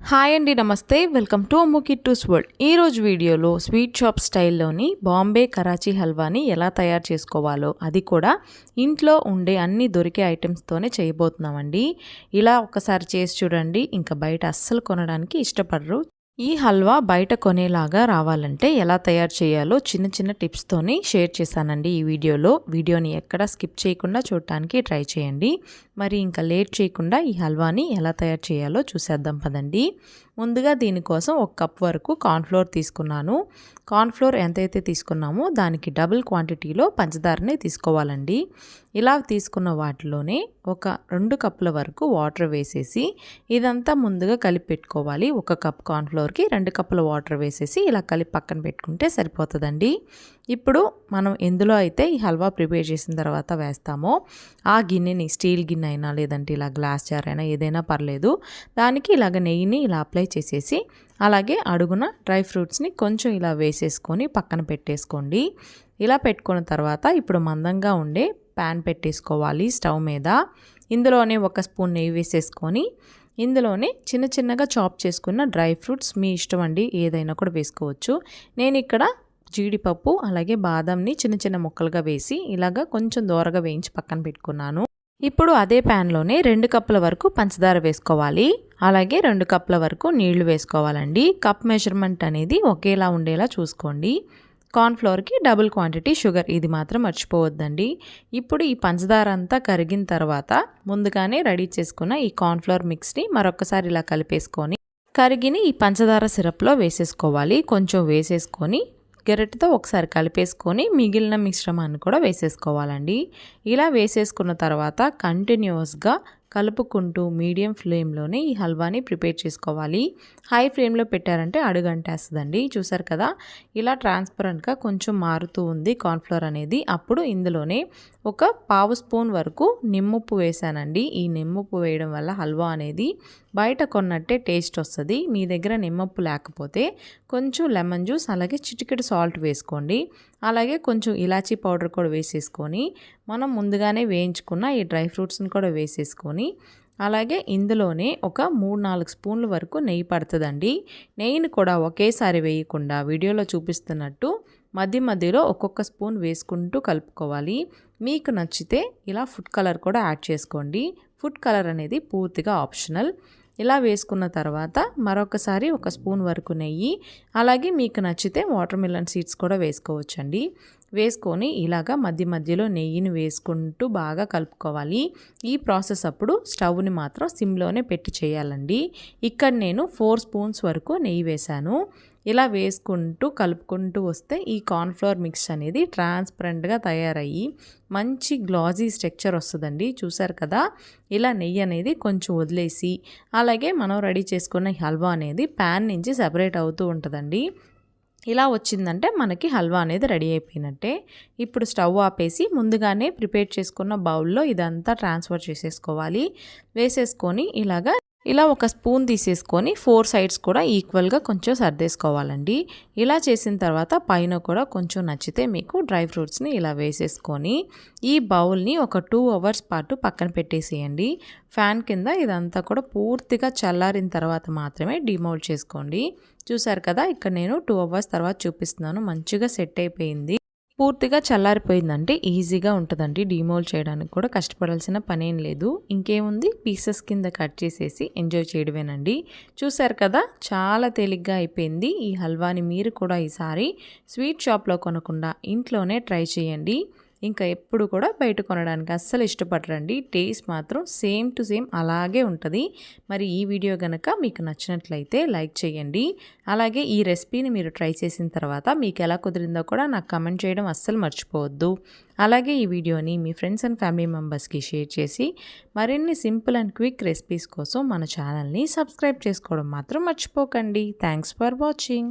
Hi అండి నమస్తే. Welcome to అమ్ముకి టూస్ వరల్డ్. ఈరోజు వీడియోలో స్వీట్ షాప్ స్టైల్లోని బాంబే కరాచీ హల్వాని ఎలా తయారు చేసుకోవాలో అది కూడా ఇంట్లో ఉండే అన్ని దొరికే ఐటమ్స్తోనే చేయబోతున్నామండి. ఇలా ఒకసారి చేసి చూడండి ఇంకా బయట అస్సలు కొనడానికి ఇష్టపడరు. ఈ హల్వా బయట కొనేలాగా రావాలంటే ఎలా తయారు చేయాలో చిన్న చిన్న టిప్స్తోని షేర్ చేశానండి ఈ వీడియోలో. వీడియోని ఎక్కడ స్కిప్ చేయకుండా చూడటానికి ట్రై చేయండి. మరి ఇంకా లేట్ చేయకుండా ఈ హల్వాని ఎలా తయారు చేయాలో చూసేద్దాం పదండి. ముందుగా దీనికోసం ఒక కప్ వరకు కార్న్ఫ్లోర్ తీసుకున్నాను. కార్న్ఫ్లోర్ ఎంతైతే తీసుకున్నామో దానికి డబుల్ క్వాంటిటీలో పంచదారని తీసుకోవాలండి. ఇలా తీసుకున్న వాటిలోనే ఒక రెండు కప్పుల వరకు వాటర్ వేసేసి ఇదంతా ముందుగా కలిపి పెట్టుకోవాలి. ఒక కప్ కార్న్ఫ్లోర్కి రెండు కప్పుల వాటర్ వేసేసి ఇలా కలిపి పక్కన పెట్టుకుంటే సరిపోతుందండి. ఇప్పుడు మనం ఎందులో అయితే ఈ హల్వా ప్రిపేర్ చేసిన తర్వాత వేస్తామో ఆ గిన్నెని స్టీల్ గిన్నె అయినా లేదంటే ఇలా గ్లాస్ జార్ అయినా ఏదైనా పర్లేదు. దానికి ఇలాగ నెయ్యిని ఇలా అప్లై చేసేసి అలాగే అడుగున డ్రై ఫ్రూట్స్ని కొంచెం ఇలా వేసేసుకొని పక్కన పెట్టేసుకోండి. ఇలా పెట్టుకున్న తర్వాత ఇప్పుడు మందంగా ఉండే ప్యాన్ పెట్టేసుకోవాలి స్టవ్ మీద. ఇందులోనే ఒక స్పూన్ నెయ్యి వేసేసుకొని ఇందులోనే చిన్న చిన్నగా చాప్ చేసుకున్న డ్రై ఫ్రూట్స్ మీ ఇష్టం అండి ఏదైనా కూడా వేసుకోవచ్చు. నేను ఇక్కడ జీడిపప్పు అలాగే బాదంని చిన్న చిన్న ముక్కలుగా వేసి ఇలాగా కొంచెం దూరగా వేయించి పక్కన పెట్టుకున్నాను. ఇప్పుడు అదే ప్యాన్లోనే రెండు కప్పుల వరకు పంచదార వేసుకోవాలి. అలాగే రెండు కప్పుల వరకు నీళ్ళు వేసుకోవాలండి. కప్ మెజర్మెంట్ అనేది ఒకేలా ఉండేలా చూసుకోండి. కార్న్ఫ్లోర్కి డబుల్ క్వాంటిటీ షుగర్ ఇది మాత్రం మర్చిపోవద్దండి. ఇప్పుడు ఈ పంచదార అంతా కరిగిన తర్వాత ముందుగానే రెడీ చేసుకున్న ఈ కార్న్ఫ్లోర్ మిక్స్ని మరొకసారి ఇలా కలిపేసుకొని కరిగిని ఈ పంచదార సిరప్లో వేసేసుకోవాలి. కొంచెం వేసేసుకొని గెరటితో ఒకసారి కలిపేసుకొని మిగిలిన మిశ్రమాన్ని కూడా వేసేసుకోవాలండి. ఇలా వేసేసుకున్న తర్వాత కంటిన్యూస్గా కలుపుకుంటూ మీడియం ఫ్లేమ్లోనే ఈ హల్వాని ప్రిపేర్ చేసుకోవాలి. హై ఫ్లేమ్లో పెట్టారంటే అడుగంటేస్తుందండి. చూసారు కదా? ఇలా ట్రాన్స్పరెంట్గా కొంచెం మారుతూ ఉంది కార్న్ఫ్లోర్ అనేది. అప్పుడు ఇందులోనే ఒక పావు స్పూన్ వరకు నిమ్మప్పు వేసానండి ఈ నిమ్మప్పు వేయడం వల్ల హల్వా అనేది బయట కొన్నట్టే టేస్ట్ వస్తుంది. మీ దగ్గర నిమ్మప్పు లేకపోతే కొంచెం లెమన్ జ్యూస్ అలాగే చిటికెడు సాల్ట్ వేసుకోండి. అలాగే కొంచెం ఇలాచీ పౌడర్ కూడా వేసేసుకొని మనం ముందుగానే వేయించుకున్న ఈ డ్రై ఫ్రూట్స్ని కూడా వేసేసుకొని అలాగే ఇందులోనే ఒక మూడు నాలుగు స్పూన్ల వరకు నెయ్యి పడుతుందండి. నెయ్యిని కూడా ఒకేసారి వేయకుండా వీడియోలో చూపిస్తున్నట్టు మధ్య మధ్యలో ఒక్కొక్క స్పూన్ వేసుకుంటూ కలుపుకోవాలి. మీకు నచ్చితే ఇలా ఫుడ్ కలర్ కూడా యాడ్ చేసుకోండి. ఫుడ్ కలర్ అనేది పూర్తిగా ఆప్షనల్. ఇలా వేసుకున్న తర్వాత మరొకసారి ఒక స్పూన్ వరకు నెయ్యి అలాగే మీకు నచ్చితే వాటర్ మిలన్ సీడ్స్ కూడా వేసుకోవచ్చండి. వేసుకొని ఇలాగా మధ్య మధ్యలో నెయ్యిని వేసుకుంటూ బాగా కలుపుకోవాలి. ఈ ప్రాసెస్ అప్పుడు స్టవ్ని మాత్రం సిమ్లోనే పెట్టి చేయాలండి. ఇక్కడ నేను ఫోర్ స్పూన్స్ వరకు నెయ్యి వేశాను. ఇలా వేసుకుంటూ కలుపుకుంటూ వస్తే ఈ కార్న్ఫ్లవర్ మిక్స్ అనేది ట్రాన్స్పరెంట్గా తయారయ్యి మంచి గ్లాజీ స్ట్రక్చర్ వస్తుందండి. చూసారు కదా? ఇలా నెయ్యి అనేది కొంచెం వదిలేసి అలాగే మనం రెడీ చేసుకున్న హల్వా అనేది ప్యాన్ నుంచి సెపరేట్ అవుతూ ఉంటుందండి. ఇలా వచ్చిందంటే మనకి హల్వా అనేది రెడీ అయిపోయినట్టే. ఇప్పుడు స్టవ్ ఆపేసి ముందుగానే ప్రిపేర్ చేసుకున్న బౌల్లో ఇదంతా ట్రాన్స్ఫర్ చేసేసుకోవాలి. వేసేసుకొని ఇలాగా ఇలా ఒక స్పూన్ తీసేసుకొని ఫోర్ సైడ్స్ కూడా ఈక్వల్గా కొంచెం సర్దేసుకోవాలండి. ఇలా చేసిన తర్వాత పైన కూడా కొంచెం నచ్చితే మీకు డ్రై ఫ్రూట్స్ని ఇలా వేసేసుకొని ఈ బౌల్ని ఒక టూ అవర్స్ పాటు పక్కన పెట్టేసేయండి. ఫ్యాన్ కింద ఇదంతా కూడా పూర్తిగా చల్లారిన తర్వాత మాత్రమే డిమౌల్డ్ చేసుకోండి. చూసారు కదా ఇక్కడ నేను టూ అవర్స్ తర్వాత చూపిస్తున్నాను. మంచిగా సెట్ అయిపోయింది. పూర్తిగా చల్లారిపోయిందంటే ఈజీగా ఉంటుందండి. డీమోల్ చేయడానికి కూడా కష్టపడాల్సిన పనేం లేదు. ఇంకేముంది? పీసెస్ కింద కట్ చేసేసి ఎంజాయ్ చేయడమేనండి. చూశారు కదా? చాలా తేలిగ్గా అయిపోయింది. ఈ హల్వాని మీరు కూడా ఈసారి స్వీట్ షాప్లో కొనకుండా ఇంట్లోనే ట్రై చేయండి. ఇంకా ఎప్పుడు కూడా బయట కొనడానికి అస్సలు ఇష్టపడరండి. టేస్ట్ మాత్రం సేమ్ టు సేమ్ అలాగే ఉంటుంది. మరి ఈ వీడియో కనుక మీకు నచ్చినట్లయితే లైక్ చేయండి. అలాగే ఈ రెసిపీని మీరు ట్రై చేసిన తర్వాత మీకు ఎలా కుదిరిందో కూడా నాకు కమెంట్ చేయడం అస్సలు మర్చిపోవద్దు. అలాగే ఈ వీడియోని మీ ఫ్రెండ్స్ అండ్ ఫ్యామిలీ మెంబర్స్కి షేర్ చేసి మరిన్ని సింపుల్ అండ్ క్విక్ రెసిపీస్ కోసం మన ఛానల్ని సబ్స్క్రైబ్ చేసుకోవడం మాత్రం మర్చిపోకండి. Thanks for watching.